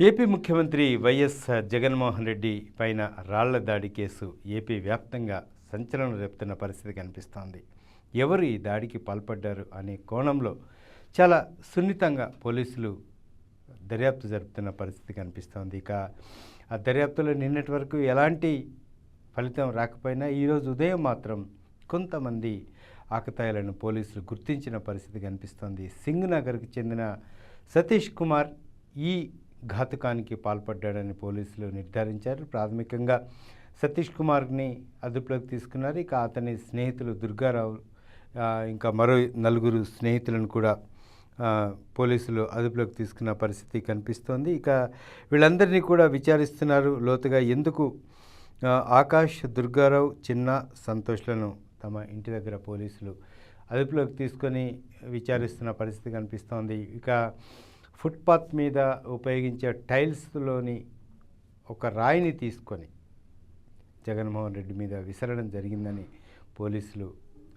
AP ముఖ్యమంత్రి YS Jaganmohan Reddy పైన రాళ్ళ దాడి కేసు ఏపీ వ్యాప్తంగా సంచలనం రేపుతున్న పరిస్థితి కనిపిస్తోంది. ఎవరు ఈ దాడికి పాల్పడ్డారు అనే కోణంలో చాలా సున్నితంగా పోలీసులు దర్యాప్తు జరుపుతున్న పరిస్థితి కనిపిస్తోంది. ఇక ఆ దర్యాప్తులో నిన్నటి వరకు ఎలాంటి ఫలితం రాకపోయినా ఈరోజు ఉదయం మాత్రం కొంతమంది ఆకతాయిలను పోలీసులు గుర్తించిన పరిస్థితి కనిపిస్తోంది. సింగ్ నగర్కి చెందిన సతీష్ కుమార్ ఈ ఘాతుకానికి పాల్పడ్డాడని పోలీసులు నిర్ధారించారు. ప్రాథమికంగా సతీష్ కుమార్ని అదుపులోకి తీసుకున్నారు. ఇక అతని స్నేహితులు దుర్గారావు ఇంకా మరో నలుగురు స్నేహితులను కూడా పోలీసులు అదుపులోకి తీసుకున్న పరిస్థితి కనిపిస్తోంది. ఇక వీళ్ళందరినీ కూడా విచారిస్తున్నారు. లోతుగా ఎందుకు ఆకాష్ దుర్గారావు చిన్న సంతోష్లను తమ ఇంటి దగ్గర పోలీసులు అదుపులోకి తీసుకొని విచారిస్తున్న పరిస్థితి కనిపిస్తోంది. ఇక ఫుట్పాత్ మీద ఉపయోగించే టైల్స్లోని ఒక రాయిని తీసుకొని జగన్మోహన్ రెడ్డి మీద విసరడం జరిగిందని పోలీసులు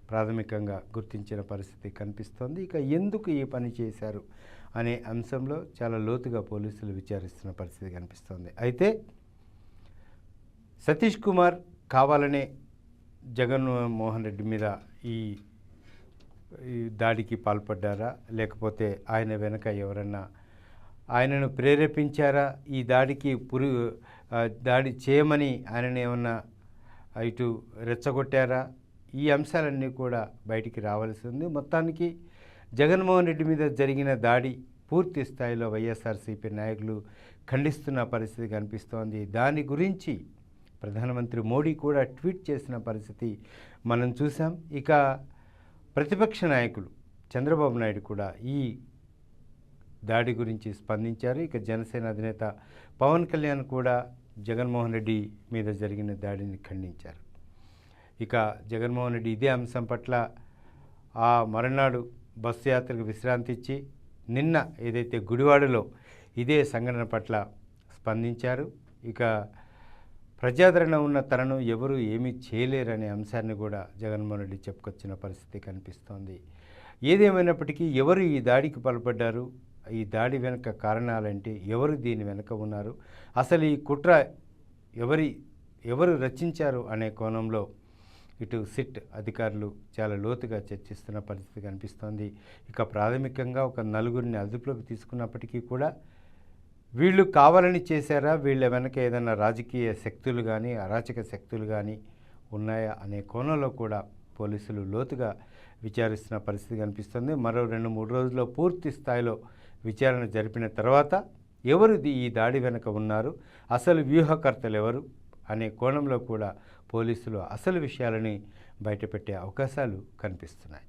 ప్రాథమికంగా గుర్తించిన పరిస్థితి కనిపిస్తోంది. ఇక ఎందుకు ఈ పని చేశారు అనే అంశంలో చాలా లోతుగా పోలీసులు విచారిస్తున్న పరిస్థితి కనిపిస్తోంది. అయితే సతీష్ కుమార్ కావాలనే జగన్మోహన్ రెడ్డి మీద ఈ ఈ దాడికి పాల్పడ్డారా? లేకపోతే ఆయన వెనక ఎవరన్నా ఆయనను ప్రేరేపించారా? ఈ దాడికి పురు దాడి చేయమని ఆయనను ఏమన్నా ఇటు రెచ్చగొట్టారా? ఈ అంశాలన్నీ కూడా బయటికి రావాల్సి ఉంది. మొత్తానికి జగన్మోహన్ రెడ్డి మీద జరిగిన దాడి పూర్తి స్థాయిలో వైఎస్ఆర్సీపీ నాయకులు ఖండిస్తున్న పరిస్థితి కనిపిస్తోంది. దాని గురించి ప్రధానమంత్రి మోడీ కూడా ట్వీట్ చేసిన పరిస్థితి మనం చూసాం ఇక ప్రతిపక్ష నాయకులు చంద్రబాబు నాయుడు కూడా ఈ దాడి గురించి స్పందించారు. ఇక జనసేన అధినేత పవన్ కళ్యాణ్ కూడా జగన్మోహన్ రెడ్డి మీద జరిగిన దాడిని ఖండించారు. ఇక జగన్మోహన్ రెడ్డి ఇదే అంశం పట్ల ఆ మరునాడు బస్సు యాత్రకు విశ్రాంతి ఇచ్చి నిన్న ఏదైతే గుడివాడలో ఇదే సంఘటన పట్ల స్పందించారు. ఇక ప్రజాదరణ ఉన్న తనను ఎవరు ఏమీ చేయలేరనే అంశాన్ని కూడా జగన్మోహన్ రెడ్డి చెప్పుకొచ్చిన పరిస్థితి కనిపిస్తోంది. ఏదేమైనప్పటికీ ఎవరు ఈ దాడికి పాల్పడ్డారు? ఈ దాడి వెనుక కారణాలంటే? ఎవరు దీని వెనుక ఉన్నారు? అసలు ఈ కుట్ర ఎవరి ఎవరు రచించారు అనే కోణంలో ఇటు సిట్ అధికారులు చాలా లోతుగా చర్చిస్తున్న పరిస్థితి కనిపిస్తోంది. ఇక ప్రాథమికంగా ఒక నలుగురిని అదుపులోకి తీసుకున్నప్పటికీ కూడా వీళ్ళు కావాలని చేశారా? వీళ్ళ వెనక ఏదైనా రాజకీయ శక్తులు కానీ అరాచక శక్తులు కానీ ఉన్నాయా అనే కోణంలో కూడా పోలీసులు లోతుగా విచారిస్తున్న పరిస్థితి కనిపిస్తుంది. మరో రెండు మూడు రోజుల్లో పూర్తి స్థాయిలో విచారణ జరిపిన తర్వాత ఎవరు ఈ దాడి వెనుక ఉన్నారు? అసలు వ్యూహకర్తలు ఎవరు? అనే కోణంలో కూడా పోలీసులు అసలు విషయాలని బయటపెట్టే అవకాశాలు కనిపిస్తున్నాయి.